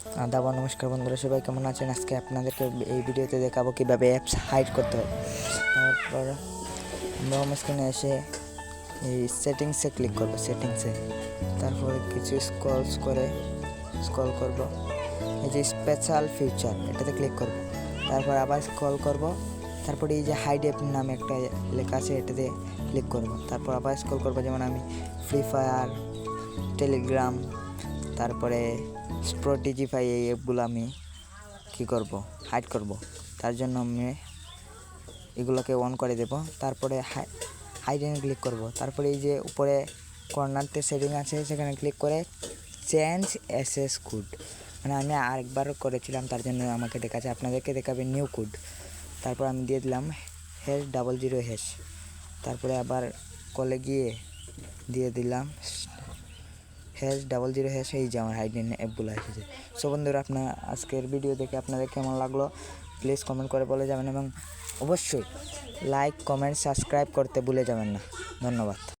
আদাব নমস্কার বন্ধুরা, সবাই কেমন আছেন? আজকে আপনাদেরকে এই ভিডিওতে দেখাবো কীভাবে অ্যাপস হাইড করতে হয়। তারপর আমরা স্ক্রিনে এসে এই সেটিংসে ক্লিক করব সেটিংসে তারপর কিছু স্ক্রলস করে স্ক্রল করব। এই যে স্পেশাল ফিউচার এটাতে ক্লিক করব। তারপর আবার স্ক্রল করব। তারপরে এই যে হাইড অ্যাপ নামে একটা লেখা আছে, এটাতে ক্লিক করব। তারপর আবার স্ক্রল করব, যেমন আমি ফ্রি ফায়ার টেলিগ্রাম তারপরে স্প্রটিজিফাই এই অ্যাপগুলো আমি কী করব? হাইড করব। তার জন্য আমি এগুলোকে অন করে দেব। তারপরে হাইড এনে ক্লিক করব। তারপরে এই যে উপরে কর্নারতে সেটিং আছে, সেখানে ক্লিক করে চেঞ্জ এস এস কোড মানে আমি আরেকবার করেছিলাম, তার জন্য আমাকে দেখাচ্ছে। আপনাদেরকে দেখাবে নিউ কোড তারপর আমি দিয়ে দিলাম হ্যাশ ডাবল জিরো হ্যাশ তারপরে আবার কলে গিয়ে দিয়ে দিলাম হ্যাশ ডাবল জিরো হ্যাশ এই যে আমার হাইডেন অ্যাপগুলো এসেছে। সো বন্ধুরা, আপনার আজকের ভিডিও দেখে আপনাদের কেমন লাগল? প্লিজ কমেন্ট করে বলে যাবেন এবং অবশ্যই লাইক কমেন্ট সাবস্ক্রাইব করতে ভুলে যাবেন না। ধন্যবাদ।